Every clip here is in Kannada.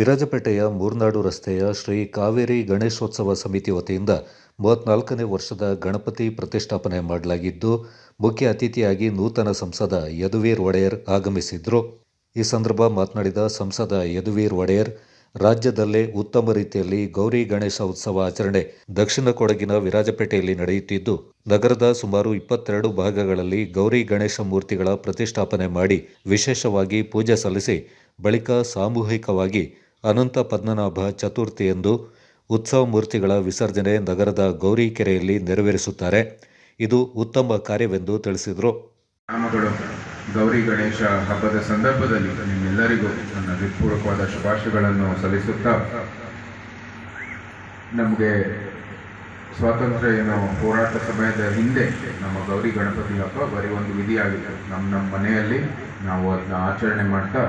ವಿರಾಜಪೇಟೆಯ ಮೂರ್ನಾಡು ರಸ್ತೆಯ ಶ್ರೀ ಕಾವೇರಿ ಗಣೇಶೋತ್ಸವ ಸಮಿತಿ ವತಿಯಿಂದ ಮೂವತ್ನಾಲ್ಕನೇ ವರ್ಷದ ಗಣಪತಿ ಪ್ರತಿಷ್ಠಾಪನೆ ಮಾಡಲಾಗಿದ್ದು, ಮುಖ್ಯ ಅತಿಥಿಯಾಗಿ ನೂತನ ಸಂಸದ ಯದುವೀರ್ ಒಡೆಯರ್ ಆಗಮಿಸಿದ್ರು. ಈ ಸಂದರ್ಭ ಮಾತನಾಡಿದ ಸಂಸದ ಯದುವೀರ್ ಒಡೆಯರ್, ರಾಜ್ಯದಲ್ಲೇ ಉತ್ತಮ ರೀತಿಯಲ್ಲಿ ಗೌರಿ ಗಣೇಶ ಉತ್ಸವ ಆಚರಣೆ ದಕ್ಷಿಣ ಕೊಡಗಿನ ವಿರಾಜಪೇಟೆಯಲ್ಲಿ ನಡೆಯುತ್ತಿದ್ದು, ನಗರದ ಸುಮಾರು ಇಪ್ಪತ್ತೆರಡು ಭಾಗಗಳಲ್ಲಿ ಗೌರಿ ಗಣೇಶ ಮೂರ್ತಿಗಳ ಪ್ರತಿಷ್ಠಾಪನೆ ಮಾಡಿ ವಿಶೇಷವಾಗಿ ಪೂಜೆ ಸಲ್ಲಿಸಿ, ಬಳಿಕ ಸಾಮೂಹಿಕವಾಗಿ ಅನಂತ ಪದ್ಮನಾಭ ಚತುರ್ಥಿಯಂದು ಉತ್ಸವ ಮೂರ್ತಿಗಳ ವಿಸರ್ಜನೆ ನಗರದ ಗೌರಿ ಕೆರೆಯಲ್ಲಿ ನೆರವೇರಿಸುತ್ತಾರೆ. ಇದು ಉತ್ತಮ ಕಾರ್ಯವೆಂದು ತಿಳಿಸಿದರು. ಗೌರಿ ಗಣೇಶ ಹಬ್ಬದ ಸಂದರ್ಭದಲ್ಲಿ ನಿಮ್ಮೆಲ್ಲರಿಗೂ ನನ್ನ ಹೃತ್ಪೂರ್ವಕವಾದ ಶುಭಾಶಯಗಳನ್ನು ಸಲ್ಲಿಸುತ್ತಾ, ನಮಗೆ ಸ್ವಾತಂತ್ರ್ಯ ಏನೋ ಹೋರಾಟ ಸಮಯದ ಹಿಂದೆ ನಮ್ಮ ಗೌರಿ ಗಣಪತಿ ಹಬ್ಬ ಬರೀ ಒಂದು ವಿಧಿಯಾಗಿದೆ. ನಮ್ಮ ನಮ್ಮ ಮನೆಯಲ್ಲಿ ನಾವು ಅದನ್ನ ಆಚರಣೆ ಮಾಡ್ತಾ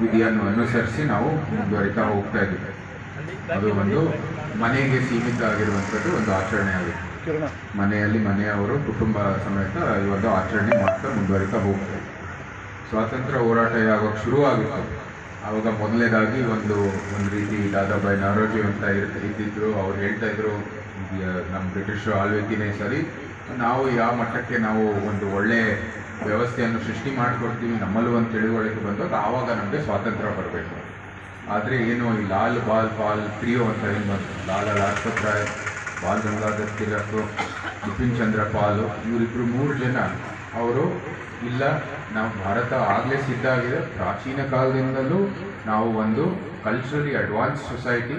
ವಿಧಿಯನ್ನು ಅನುಸರಿಸಿ ನಾವು ಮುಂದುವರಿತಾ ಹೋಗ್ತಾ ಇದ್ದೀವಿ. ಅದು ಒಂದು ಮನೆಗೆ ಸೀಮಿತ ಆಗಿರುವಂಥದ್ದು ಒಂದು ಆಚರಣೆ ಆಗಿದೆ ಮನೆಯಲ್ಲಿ ಮನೆಯವರು ಕುಟುಂಬ ಸಮೇತ ಇವತ್ತು ಒಂದು ಆಚರಣೆ ಮಾಡ್ತಾ ಮುಂದುವರಿತಾ ಹೋಗ್ತಾರೆ ಸ್ವಾತಂತ್ರ್ಯ ಹೋರಾಟ ಯಾವಾಗ ಶುರುವಾಗಿತ್ತು? ಆವಾಗ ಮೊದಲನೇದಾಗಿ ಒಂದು ಒಂದು ರೀತಿ ದಾದಾಬಾಯಿ ನಾರೋಜಿ ಅಂತ ಇರ್ತಾ ಇದ್ದಿದ್ರು ಅವ್ರು ಹೇಳ್ತಾ ಇದ್ರು ನಮ್ಮ ಬ್ರಿಟಿಷರು ಆಳ್ವಿಕೆನೇ ಸರಿ ನಾವು ಯಾವ ಮಟ್ಟಕ್ಕೆ ನಾವು ಒಂದು ಒಳ್ಳೆ ವ್ಯವಸ್ಥೆಯನ್ನು ಸೃಷ್ಟಿ ಮಾಡಿಕೊಡ್ತೀವಿ, ನಮ್ಮಲ್ಲೂ ಒಂದು ತಿಳುವಳಿಕೆ ಬಂದಾಗ ಆವಾಗ ನಮಗೆ ಸ್ವಾತಂತ್ರ್ಯ ಬರಬೇಕು. ಆದರೆ ಏನು ಈ ಲಾಲ್ ಬಾಲ್ ಪಾಲ್ ಪ್ರಿಯೋ ಅಂತ ಏನು ಬಂತು? ಲಾಲ ಲಾಜಪತ್ ರಾಯ್ ಬಾಲ್ ಗಂಗಾಧರ್ ತಿಲಕ್, ಬಿಪಿನ್ ಚಂದ್ರ ಪಾಲ್ ಇವರಿಬ್ಬರು ಮೂರು ಜನ ಅವರು, ಇಲ್ಲ, ನಾವು ಭಾರತ ಆಗಲೇ ಸಿದ್ಧ ಆಗಿದೆ. ಪ್ರಾಚೀನ ಕಾಲದಿಂದಲೂ ನಾವು ಒಂದು ಕಲ್ಚರಲಿ ಅಡ್ವಾನ್ಸ್ ಸೊಸೈಟಿ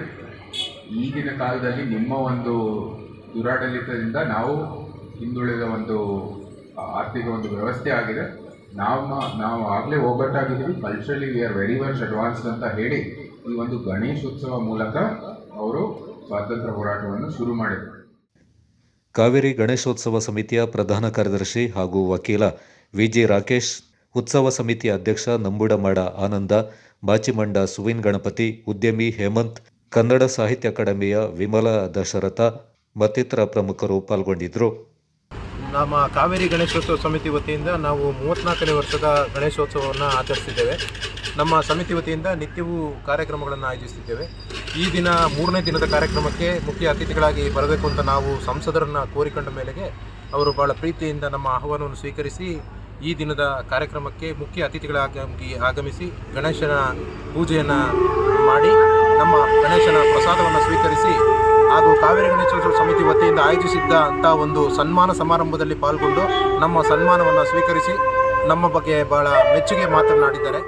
ಈಗಿನ ಕಾಲದಲ್ಲಿ ನಿಮ್ಮ ಒಂದು ದುರಾಡಳಿತದಿಂದ ನಾವು ಹಿಂದುಳಿದ ಒಂದು ಆರ್ಥಿಕ ಒಂದು ವ್ಯವಸ್ಥೆ ಆಗಿದೆ. ನಾವು ನಾವು ಆಗಲೇ ಒಗ್ಗಟ್ಟಾಗಿದ್ದೀವಿ culturally we are very much advanced ಅಂತ ಹೇಳಿ ಈ ಒಂದು ಗಣೇಶೋತ್ಸವ ಮೂಲಕ ಅವರು ಸ್ವಾತಂತ್ರ್ಯ ಹೋರಾಟವನ್ನು ಶುರು ಮಾಡಿದರು. ಕಾವೇರಿ ಗಣೇಶೋತ್ಸವ ಸಮಿತಿಯ ಪ್ರಧಾನ ಕಾರ್ಯದರ್ಶಿ ಹಾಗೂ ವಕೀಲ ವಿ ಜಿ ರಾಕೇಶ್, ಉತ್ಸವ ಸಮಿತಿಯ ಅಧ್ಯಕ್ಷ ನಂಬುಡಮಾಡ ಆನಂದ ಬಾಚಿಮಂಡ ಸುವಿನ್ ಗಣಪತಿ, ಉದ್ಯಮಿ ಹೇಮಂತ್, ಕನ್ನಡ ಸಾಹಿತ್ಯ ಅಕಾಡೆಮಿಯ ವಿಮಲ ದಶರಥ ಮತ್ತಿತರ ಪ್ರಮುಖರು ಪಾಲ್ಗೊಂಡಿದ್ದರು. ನಮ್ಮ ಕಾವೇರಿ ಗಣೇಶೋತ್ಸವ ಸಮಿತಿ ವತಿಯಿಂದ ನಾವು ಮೂವತ್ತ್ನಾಲ್ಕನೇ ವರ್ಷದ ಗಣೇಶೋತ್ಸವವನ್ನು ಆಚರಿಸಿದ್ದೇವೆ. ನಮ್ಮ ಸಮಿತಿ ವತಿಯಿಂದ ನಿತ್ಯವೂ ಕಾರ್ಯಕ್ರಮಗಳನ್ನು ಆಯೋಜಿಸಿದ್ದೇವೆ ಈ ದಿನ ಮೂರನೇ ದಿನದ ಕಾರ್ಯಕ್ರಮಕ್ಕೆ ಮುಖ್ಯ ಅತಿಥಿಗಳಾಗಿ ಬರಬೇಕು ಅಂತ ನಾವು ಸಂಸದರನ್ನು ಕೋರಿಕೊಂಡ ಮೇಲೆಗೆ ಅವರು ಭಾಳ ಪ್ರೀತಿಯಿಂದ ನಮ್ಮ ಆಹ್ವಾನವನ್ನು ಸ್ವೀಕರಿಸಿ ಈ ದಿನದ ಕಾರ್ಯಕ್ರಮಕ್ಕೆ ಮುಖ್ಯ ಅತಿಥಿಗಳಾಗಿ ಆಗಮಿಸಿ ಗಣೇಶನ ಪೂಜೆಯನ್ನು ಮಾಡಿ ನಮ್ಮ ಗಣೇಶನ ಪ್ರಸಾದವನ್ನು ಸ್ವೀಕರಿಸಿ ಹಾಗೂ ಕಾವೇರಿ ಗಣೇಶೋತ್ಸವ ಸಮಿತಿ ವತಿಯಿಂದ ಆಯೋಜಿಸಿದ್ದ ಅಂತ ಒಂದು ಸನ್ಮಾನ ಸಮಾರಂಭದಲ್ಲಿ ಪಾಲ್ಗೊಂಡು ನಮ್ಮ ಸನ್ಮಾನವನ್ನು ಸ್ವೀಕರಿಸಿ ನಮ್ಮ ಬಗ್ಗೆ ಬಹಳ ಮೆಚ್ಚುಗೆ ಮಾತನಾಡಿದ್ದಾರೆ.